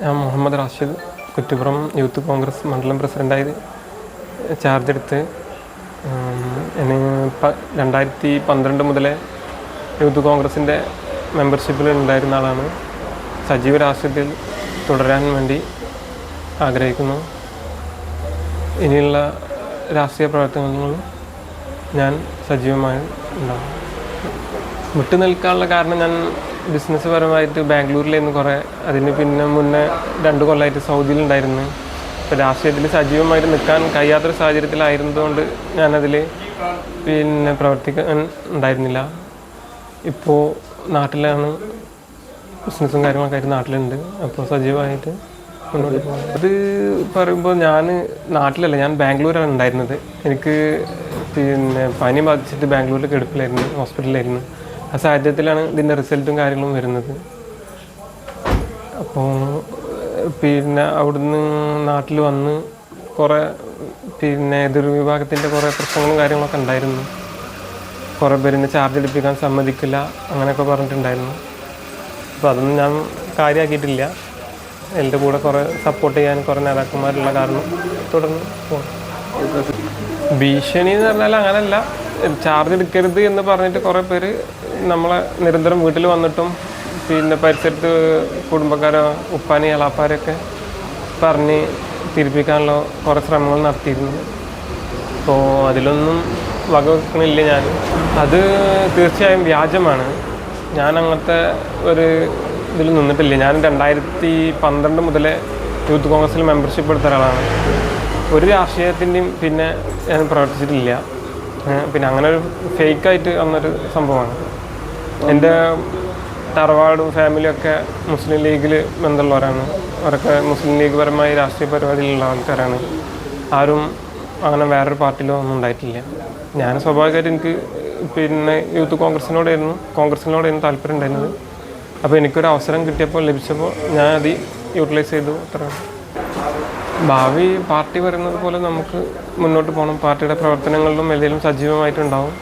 ഞാൻ മുഹമ്മദ് റാഷിദ് കുറ്റിപ്പുറം യൂത്ത് കോൺഗ്രസ് മണ്ഡലം പ്രസിഡന്റായി ചാർജ് എടുത്ത് എന്നെ രണ്ടായിരത്തി പന്ത്രണ്ട് മുതലേ യൂത്ത് കോൺഗ്രസിന്റെ മെമ്പർഷിപ്പിൽ ഉണ്ടായിരുന്ന ആളാണ്. സജീവ രാഷ്ട്രീയത്തിൽ തുടരാൻ വേണ്ടി ആഗ്രഹിക്കുന്നു. ഇനിയുള്ള രാഷ്ട്രീയ പ്രവർത്തനങ്ങളും ഞാൻ സജീവമായി ഉണ്ടാകും വിട്ടു നിൽക്കാനുള്ള കാരണം ഞാൻ ബിസിനസ് പരമായിട്ട് ബാംഗ്ലൂരിലായിരുന്നു കുറേ. അതിന് പിന്നെ മുന്നേ രണ്ട് കൊല്ലമായിട്ട് സൗദിയിലുണ്ടായിരുന്നു. ഇപ്പോൾ രാഷ്ട്രീയത്തിൽ സജീവമായിട്ട് നിൽക്കാൻ കഴിയാത്തൊരു സാഹചര്യത്തിലായിരുന്നതുകൊണ്ട് ഞാനതിൽ പിന്നെ പ്രവർത്തിക്കാൻ ഉണ്ടായിരുന്നില്ല. ഇപ്പോൾ നാട്ടിലാണ് ബിസിനസ്സും കാര്യങ്ങളൊക്കെ ആയിട്ട് നാട്ടിലുണ്ട്. അപ്പോൾ സജീവമായിട്ട് മുന്നോട്ട് പോകുന്നത് അത് പറയുമ്പോൾ ഞാൻ നാട്ടിലല്ല ഞാൻ ബാംഗ്ലൂരാണ് ഉണ്ടായിരുന്നത്. എനിക്ക് പിന്നെ പനി ബാധിച്ചിട്ട് ബാംഗ്ലൂരിലേക്ക് കിടപ്പിലായിരുന്നു ഹോസ്പിറ്റലിലായിരുന്നു. ആ സാഹചര്യത്തിലാണ് ഇതിന്റെ റിസൾട്ടും കാര്യങ്ങളും വരുന്നത്. അപ്പോൾ പിന്നെ അവിടുന്ന് നാട്ടിൽ വന്ന് കുറേ പിന്നെ എതിർ കുറേ പ്രശ്നങ്ങളും കാര്യങ്ങളൊക്കെ ഉണ്ടായിരുന്നു. കുറേ പേരിനെ ചാർജ് എടുപ്പിക്കാൻ സമ്മതിക്കില്ല അങ്ങനെയൊക്കെ പറഞ്ഞിട്ടുണ്ടായിരുന്നു. അപ്പോൾ അതൊന്നും ഞാൻ കാര്യമാക്കിയിട്ടില്ല എന്റെ കൂടെ കുറേ സപ്പോർട്ട് ചെയ്യാൻ കുറേ നേതാക്കന്മാരുള്ള കാരണം തുടർന്ന് ഭീഷണി എന്ന് പറഞ്ഞാൽ അങ്ങനല്ല. ചാർജ് എടുക്കരുത് എന്ന് പറഞ്ഞിട്ട് കുറേ പേര് നമ്മളെ നിരന്തരം വീട്ടിൽ വന്നിട്ടും പിന്നെ പരിസരത്ത് കുടുംബക്കാരോ ഉപ്പാനി എളാപ്പാരൊക്കെ പറഞ്ഞ് തിരിപ്പിക്കാനുള്ള കുറേ ശ്രമങ്ങൾ നടത്തിയിരുന്നു. അപ്പോൾ അതിലൊന്നും വകവെക്കണില്ല ഞാൻ. അത് തീർച്ചയായും വ്യാജമാണ്. ഞാൻ അങ്ങനത്തെ ഒരു ഇതിൽ നിന്നിട്ടില്ല. ഞാൻ രണ്ടായിരത്തി പന്ത്രണ്ട് മുതലേ യൂത്ത് കോൺഗ്രസിൽ മെമ്പർഷിപ്പ് എടുത്ത ഒരാളാണ്. ഒരു രാഷ്ട്രീയത്തിന്റെയും പിന്നെ ഞാൻ പ്രവർത്തിച്ചിട്ടില്ല. പിന്നെ അങ്ങനെ ഒരു ഫേക്കായിട്ട് വന്നൊരു സംഭവമാണ്. എന്റെ തറവാടും ഫാമിലിയൊക്കെ മുസ്ലിം ലീഗിൽ ബന്ധമുള്ളവരാണ്. അവരൊക്കെ മുസ്ലിം ലീഗ് പരമായി രാഷ്ട്രീയ പരിപാടിയിലുള്ള ആൾക്കാരാണ്. ആരും അങ്ങനെ വേറൊരു പാർട്ടിയിലോ ഒന്നും ഉണ്ടായിട്ടില്ല. ഞാൻ സ്വാഭാവികമായിട്ട് എനിക്ക് പിന്നെ യൂത്ത് കോൺഗ്രസിനോടായിരുന്നു. കോൺഗ്രസിനോടായിരുന്നു താല്പര്യം ഉണ്ടായിരുന്നത്. അപ്പോൾ എനിക്കൊരു അവസരം കിട്ടിയപ്പോൾ ലഭിച്ചപ്പോൾ ഞാൻ അത് യൂട്ടിലൈസ് ചെയ്തു. അത്രയാണ് ഭാവി പാർട്ടി പറയുന്നത് പോലെ നമുക്ക് മുന്നോട്ട് പോകണം പാർട്ടിയുടെ പ്രവർത്തനങ്ങളിലും എന്തെങ്കിലും സജീവമായിട്ടുണ്ടാവും.